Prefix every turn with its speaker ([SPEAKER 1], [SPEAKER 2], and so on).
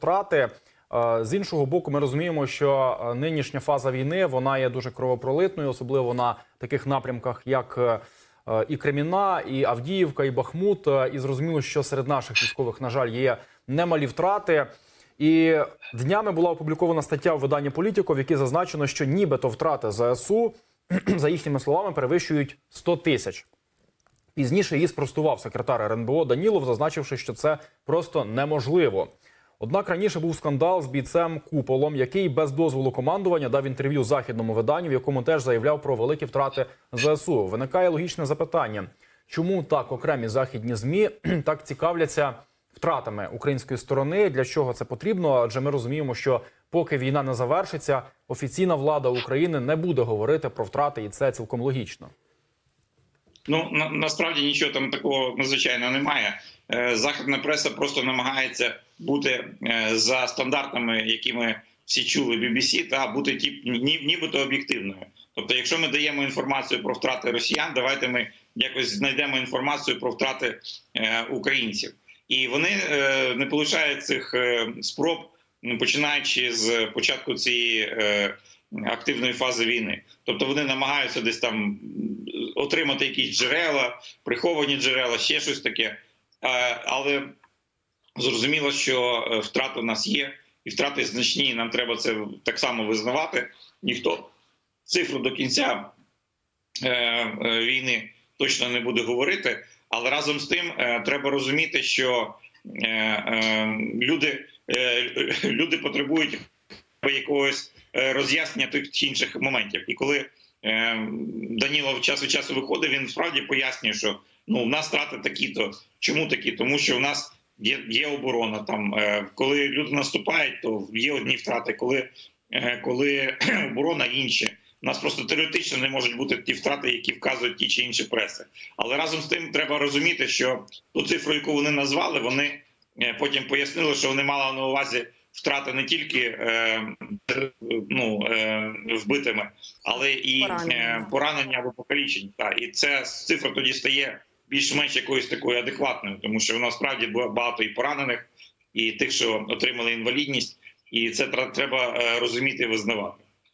[SPEAKER 1] втрати. Е, З іншого боку, ми розуміємо, що е, нинішня фаза війни вона є дуже кровопролитною, особливо на таких напрямках, як е, і Креміна, і Авдіївка, і Бахмут. І зрозуміло, що серед наших військових, на жаль, є немалі втрати. І днями була опублікована стаття у виданні Політіко, в якій зазначено, що нібито втрати ЗСУ, за їхніми словами, перевищують 100 тисяч. Пізніше її спростував секретар РНБО Данілов, зазначивши, що це просто неможливо. Однак раніше був скандал з бійцем Куполом, який без дозволу командування дав інтерв'ю західному виданню, в якому теж заявляв про великі втрати ЗСУ. Виникає логічне запитання: чому так окремі західні змі так цікавляться втратами української сторони? Для чого це потрібно? Адже ми розуміємо, що поки війна не завершиться, офіційна влада України не буде говорити про втрати, і це цілком логічно.
[SPEAKER 2] Ну на, насправді нічого там такого надзвичайного немає. Е, Західна преса просто намагається бути е, за стандартами, які ми всі чули BBC, та бути тіп, ні, нібито об'єктивною. Тобто, якщо ми даємо інформацію про втрати росіян, давайте ми якось знайдемо інформацію про втрати е, українців. І вони не полишають цих спроб, починаючи з початку цієї активної фази війни. Тобто вони намагаються десь там отримати якісь джерела, приховані джерела, ще щось таке. Е, Але зрозуміло, що е, втрати у нас є, і втрати значні. Нам треба це так само визнавати. Ніхто цифру до кінця е, війни точно не буде говорити. Але разом з тим треба розуміти, що люди, люди потребують якогось роз'яснення тих чи інших моментів. І коли Данілов час від часу виходить, він справді пояснює, що ну в нас втрати такі-то. Чому такі? Тому що в нас є, є оборона. Там е, коли люди наступають, то є одні втрати. Коли, е, коли оборона інші. У нас просто теоретично не можуть бути ті втрати, які вказують ті чи інші преси. Але разом з тим треба розуміти, що ту цифру, яку вони назвали, вони е, потім пояснили, що вони мали на увазі втрати не тільки е, ну, е, вбитими, але і
[SPEAKER 3] Поранення.
[SPEAKER 2] е, поранення або покалічень. Та і ця цифра тоді стає більш-менш якоюсь такою адекватною, тому що насправді справді було багато і поранених, і тих, що отримали інвалідність, і це треба е, розуміти і визнавати.